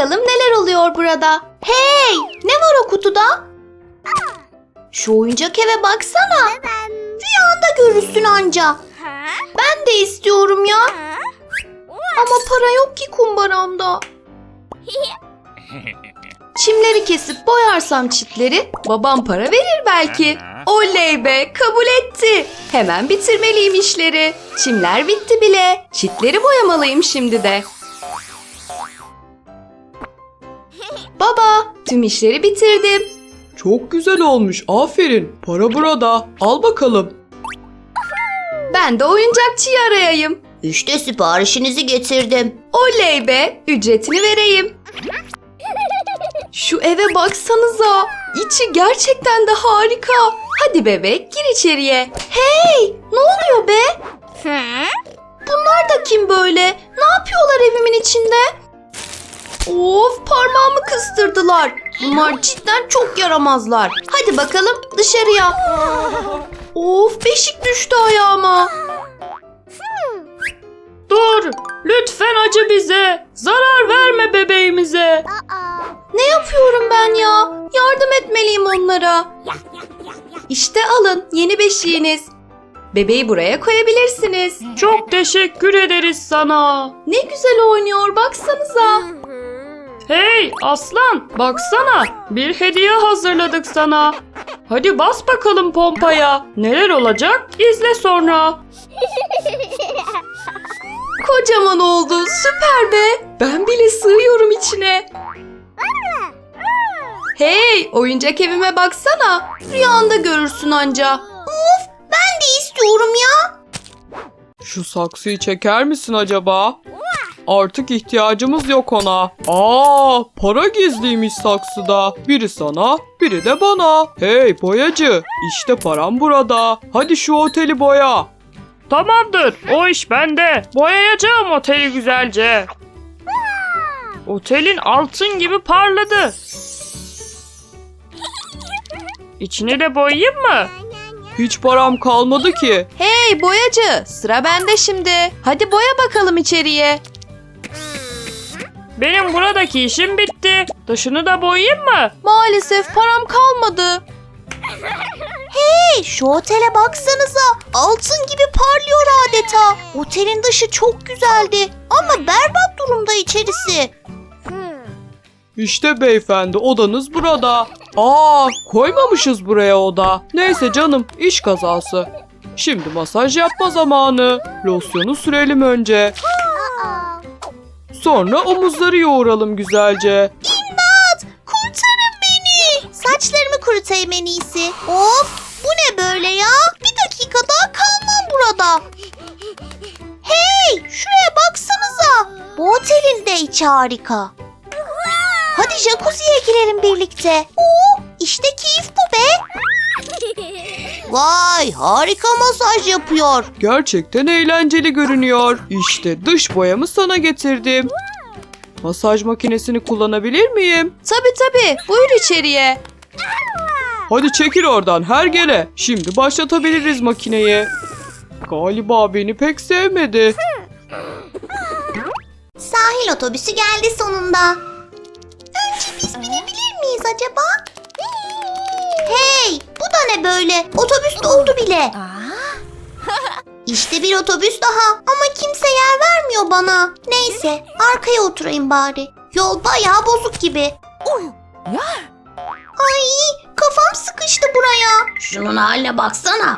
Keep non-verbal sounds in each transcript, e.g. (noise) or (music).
Bakalım neler oluyor burada. Hey! Ne var o kutuda? Şu oyuncak eve baksana. Rüyanda görürsün anca. Ben de istiyorum ya. Ama para yok ki kumbaramda. Çimleri kesip boyarsam çitleri babam para verir belki. Oley be kabul etti. Hemen bitirmeliyim işleri. Çimler bitti bile. Çitleri boyamalıyım şimdi de. Baba tüm işleri bitirdim. Çok güzel olmuş. Aferin. Para burada. Al bakalım. Ben de oyuncakçıyı arayayım. İşte siparişinizi getirdim. Oley be ücretini vereyim. Şu eve baksanıza. İçi gerçekten de harika. Hadi bebek gir içeriye. Hey ne oluyor be? Bunlar da kim böyle? Ne yapıyorlar evimin içinde? Of parmağımı kıstırdılar. Bunlar cidden çok yaramazlar. Hadi bakalım dışarıya. Of beşik düştü ayağıma. Dur. Lütfen acı bize. Zarar verme bebeğimize. Ne yapıyorum ben ya? Yardım etmeliyim onlara. İşte alın yeni beşiğiniz. Bebeği buraya koyabilirsiniz. Çok teşekkür ederiz sana. Ne güzel oynuyor baksanıza. Hey aslan baksana. Bir hediye hazırladık sana. Hadi bas bakalım pompaya. Neler olacak? İzle sonra. (laughs) Kocaman oldu süper be. Ben bile sığıyorum içine. Hey oyuncak evime baksana. Rüyanda görürsün anca. Ben de istiyorum ya. Şu saksıyı çeker misin acaba? Artık ihtiyacımız yok ona. Aa, para gizliymiş saksıda. Biri sana, biri de bana. Hey boyacı, işte param burada. Hadi şu oteli boya. Tamamdır, o iş bende. Boyayacağım oteli güzelce. Otelin altın gibi parladı. İçini de boyayayım mı? Hiç param kalmadı ki. Hey boyacı sıra bende şimdi. Hadi boya bakalım içeriye. Benim buradaki işim bitti. Dışını da boyayayım mı? Maalesef param kalmadı. Hey şu otele baksanıza. Altın gibi parlıyor adeta. Otelin dışı çok güzeldi. Ama berbat durumda içerisi. İşte beyefendi odanız burada. Aa koymamışız buraya oda. Neyse canım iş kazası. Şimdi masaj yapma zamanı. Losyonu sürelim önce. Sonra omuzları yoğuralım güzelce. Kurtarın beni. Saçlarımı kurutayım en iyisi. Of bu ne böyle ya? Bir dakika daha kalmam burada. Hey şuraya baksanıza. Bu otelin de içi harika. Hadi jacuzziye girelim birlikte. Oo, işte keyif bu be. Vay harika masaj yapıyor. Gerçekten eğlenceli görünüyor. İşte dış boyamı sana getirdim. Masaj makinesini kullanabilir miyim? Tabi tabi buyur içeriye. Hadi çekil oradan her gele. Şimdi başlatabiliriz makineyi. Galiba beni pek sevmedi. Sahil otobüsü geldi sonunda. Önce biz binebilir miyiz acaba? Hey, da ne böyle? Otobüs doldu bile. İşte bir otobüs daha ama kimse yer vermiyor bana. Neyse, arkaya oturayım bari. Yol bayağı bozuk gibi. Ay, kafam sıkıştı buraya. Şunun haline baksana.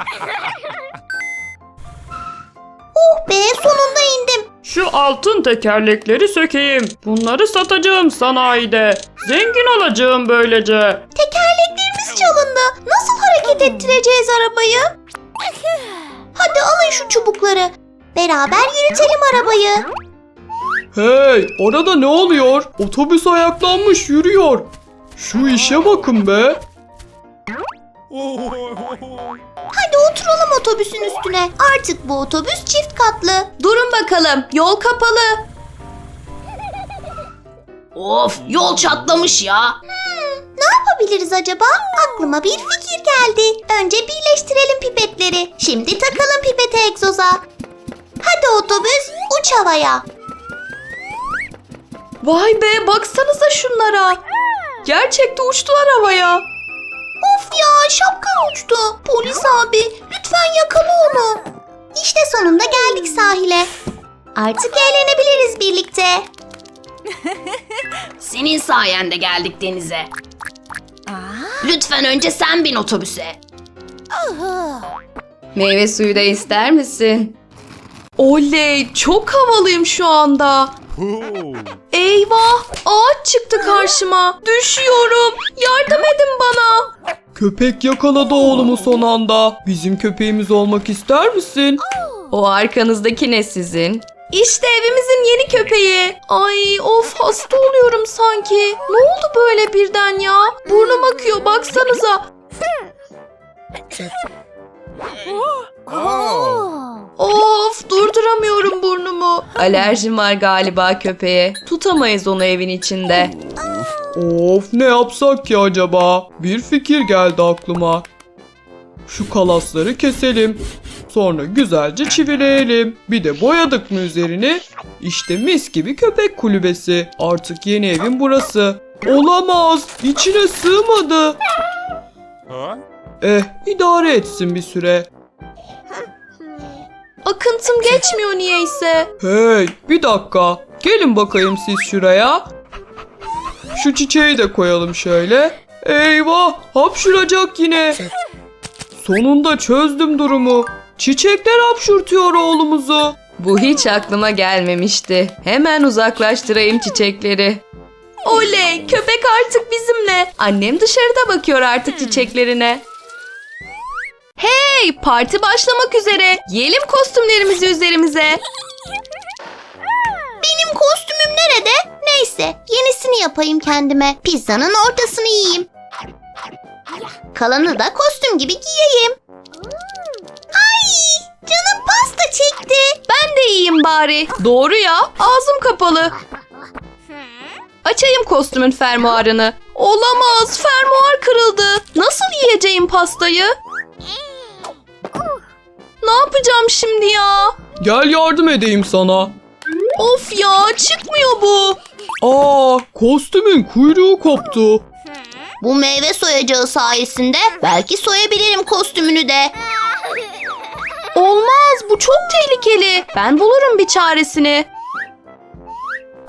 Oh be, sonunda indim. Şu altın tekerlekleri sökeyim. Bunları satacağım sanayide. Zengin olacağım böylece. Tekerleklerimiz çalındı. Nasıl hareket ettireceğiz arabayı? Hadi alın şu çubukları. Beraber yürütelim arabayı. Hey, orada ne oluyor? Otobüs ayaklanmış yürüyor. Şu işe bakın be. Hadi oturalım otobüsün üstüne. Artık bu otobüs çift katlı. Durun bakalım yol kapalı. Of yol çatlamış ya. Ne yapabiliriz acaba? Aklıma bir fikir geldi. Önce birleştirelim pipetleri. Şimdi takalım pipeti egzoza. Hadi otobüs uç havaya. Vay be baksanıza şunlara. Gerçekte uçtular havaya. Of ya şapkam uçtu. Polis abi lütfen yakala onu. İşte sonunda geldik sahile. Artık eğlenebiliriz birlikte. (laughs) Senin sayende geldik denize. Lütfen önce sen bin otobüse. Meyve suyu da ister misin? Oley çok havalıyım şu anda. Eyvah ağaç çıktı karşıma. Düşüyorum. Yardım edin bana. Köpek yakaladı oğlumu son anda. Bizim köpeğimiz olmak ister misin? O arkanızdaki ne sizin? İşte evimizin yeni köpeği. Ay of hasta oluyorum sanki. Ne oldu böyle birden ya? Burnum akıyor baksanıza. Of durduramıyorum burnumu. Alerjim var galiba köpeğe. Tutamayız onu evin içinde. Of ne yapsak ki acaba? Bir fikir geldi aklıma. Şu kalasları keselim. Sonra güzelce çivileyelim. Bir de boyadık mı üzerini? İşte mis gibi köpek kulübesi. Artık yeni evim burası. Olamaz. İçine sığmadı. Eh idare etsin bir süre. Akıntım geçmiyor niyeyse. Hey bir dakika. Gelin bakayım siz şuraya. Şu çiçeği de koyalım şöyle. Eyvah hapşıracak yine. Sonunda çözdüm durumu. Çiçekler hapşurtuyor oğlumuzu. Bu hiç aklıma gelmemişti. Hemen uzaklaştırayım çiçekleri. Oley! Köpek artık bizimle. Annem dışarıda bakıyor artık çiçeklerine. Hey! Parti başlamak üzere. Giyelim kostümlerimizi üzerimize. Benim kostümüm nerede? Neyse yenisini yapayım kendime. Pizzanın ortasını yiyeyim. Kalanı da kostüm gibi giyeyim. Canım pasta çekti. Ben de yiyeyim bari. Doğru ya. Ağzım kapalı. Açayım kostümün fermuarını. Olamaz. Fermuar kırıldı. Nasıl yiyeceğim pastayı? Ne yapacağım şimdi ya? Gel yardım edeyim sana. Of ya çıkmıyor bu. Aa kostümün kuyruğu koptu. Bu meyve soyacağı sayesinde belki soyabilirim kostümünü de. Bu çok tehlikeli. Ben bulurum bir çaresini.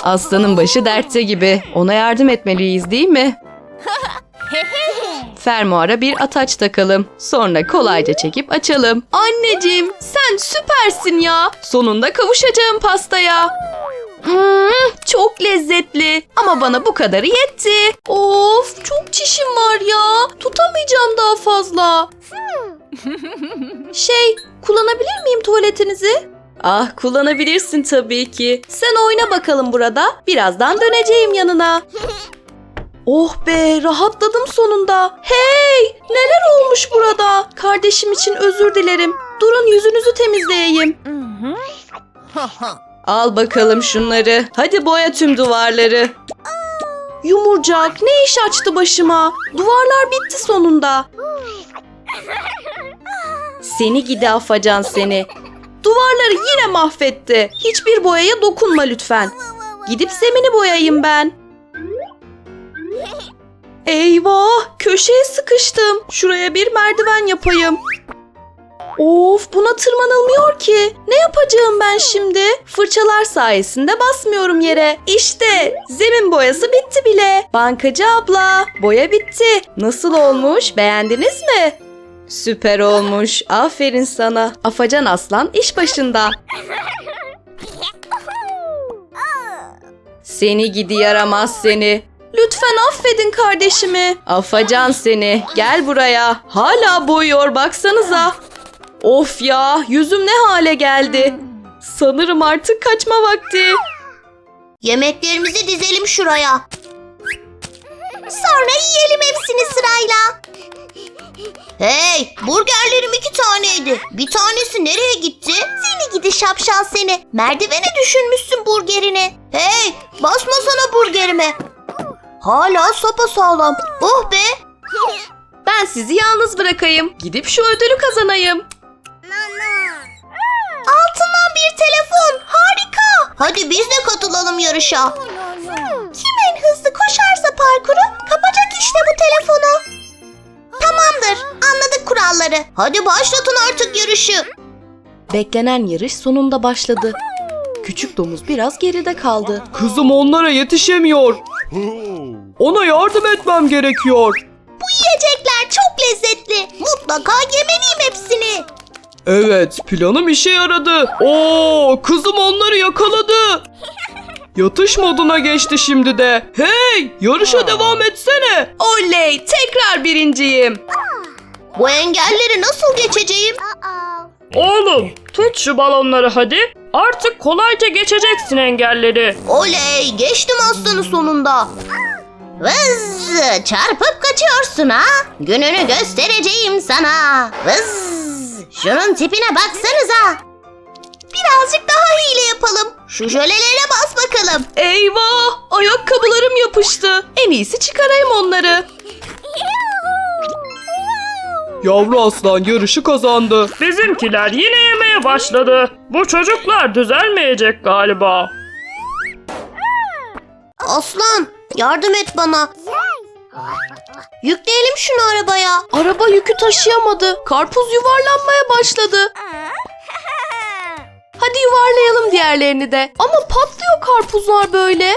Aslanın başı dertte gibi. Ona yardım etmeliyiz değil mi? (laughs) Fermuara bir ataç takalım. Sonra kolayca çekip açalım. Anneciğim sen süpersin ya. Sonunda kavuşacağım pastaya. Hmm, çok lezzetli. Ama bana bu kadarı yetti. Of çok çişim var ya. Tutamayacağım daha fazla. (laughs) Şey, kullanabilir miyim tuvaletinizi? Ah, kullanabilirsin tabii ki. Sen oyna bakalım burada. Birazdan döneceğim yanına. Oh be, rahatladım sonunda. Hey, neler olmuş burada? Kardeşim için özür dilerim. Durun yüzünüzü temizleyeyim. Al bakalım şunları. Hadi boya tüm duvarları. Yumurcak ne iş açtı başıma? Duvarlar bitti sonunda. Seni gidi afacan seni. Duvarları yine mahvetti. Hiçbir boyaya dokunma lütfen. Gidip zemini boyayayım ben. Eyvah! Köşeye sıkıştım. Şuraya bir merdiven yapayım. Of buna tırmanılmıyor ki. Ne yapacağım ben şimdi? Fırçalar sayesinde basmıyorum yere. İşte zemin boyası bitti bile. Bankacı abla boya bitti. Nasıl olmuş beğendiniz mi? Süper olmuş. Aferin sana. Afacan Aslan iş başında. Seni gidi yaramaz seni. Lütfen affedin kardeşimi. Afacan seni. Gel buraya. Hala boyuyor baksanıza. Of ya yüzüm ne hale geldi. Sanırım artık kaçma vakti. Yemeklerimizi dizelim şuraya. Sonra yiyelim hepsini sırayla. Hey, burgerlerim iki taneydi. Bir tanesi nereye gitti? Seni gidi şapşal seni. Merdivene düşürmüşsün burgerini. Hey, basmasana burgerime. Hala sağlam. Oh be. Ben sizi yalnız bırakayım. Gidip şu ödülü kazanayım. Altından bir telefon. Harika. Hadi biz de katılalım yarışa. Onları. Hadi başlatın artık yarışı. Beklenen yarış sonunda başladı. Küçük domuz biraz geride kaldı. Kızım onlara yetişemiyor. Ona yardım etmem gerekiyor. Yiyecekler çok lezzetli. Mutlaka yemeliyim hepsini. Evet, planım işe yaradı. Oo, kızım onları yakaladı. Yatış moduna geçti şimdi de. Hey, yarışa devam etsene. Oley! Tekrar birinciyim. Bu engelleri nasıl geçeceğim? Oğlum tut şu balonları hadi. Artık kolayca geçeceksin engelleri. Oley geçtim aslanı sonunda. Vız çarpıp kaçıyorsun ha. Gününü göstereceğim sana. Vız şunun tipine baksanıza. Birazcık daha hile yapalım. Şu jölelere bas bakalım. Eyvah! Ayakkabılarım yapıştı. En iyisi çıkarayım onları. Yavru aslan yarışı kazandı. Bizimkiler yine yemeye başladı. Bu çocuklar düzelmeyecek galiba. Aslan yardım et bana. Yükleyelim şunu arabaya. Araba yükü taşıyamadı. Karpuz yuvarlanmaya başladı. Hadi yuvarlayalım diğerlerini de. Ama patlıyor karpuzlar böyle.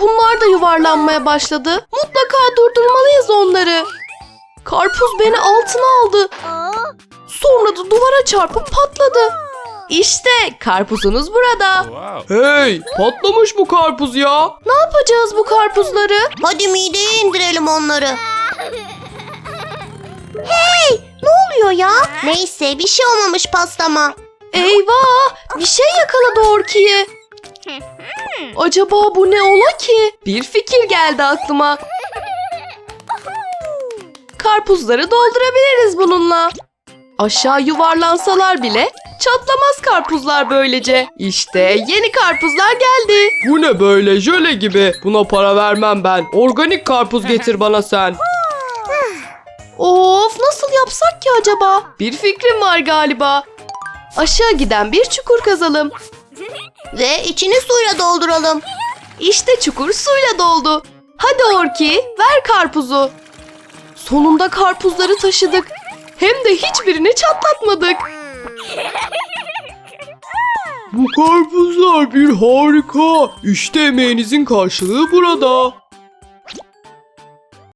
Bunlar da yuvarlanmaya başladı. Mutlaka durdurmalıyız onları. Karpuz beni altına aldı. Sonra da duvara çarpıp patladı. İşte karpuzunuz burada. Hey, patlamış bu karpuz ya. Ne yapacağız bu karpuzları? Hadi mideye indirelim onları. Hey ne oluyor ya? Neyse bir şey olmamış pastama. Eyvah! Bir şey yakaladı Orki'yi. Acaba bu ne ola ki? Bir fikir geldi aklıma. Karpuzları doldurabiliriz bununla. Aşağı yuvarlansalar bile çatlamaz karpuzlar böylece. İşte yeni karpuzlar geldi. Bu ne böyle jöle gibi. Buna para vermem ben. Organik karpuz (laughs) getir bana sen. Of nasıl yapsak ki acaba? Bir fikrim var galiba. Aşağı giden bir çukur kazalım. Ve içini suyla dolduralım. İşte çukur suyla doldu. Hadi Orki ver karpuzu. Sonunda karpuzları taşıdık. Hem de hiçbirini çatlatmadık. Bu karpuzlar bir harika. İşte emeğinizin karşılığı burada.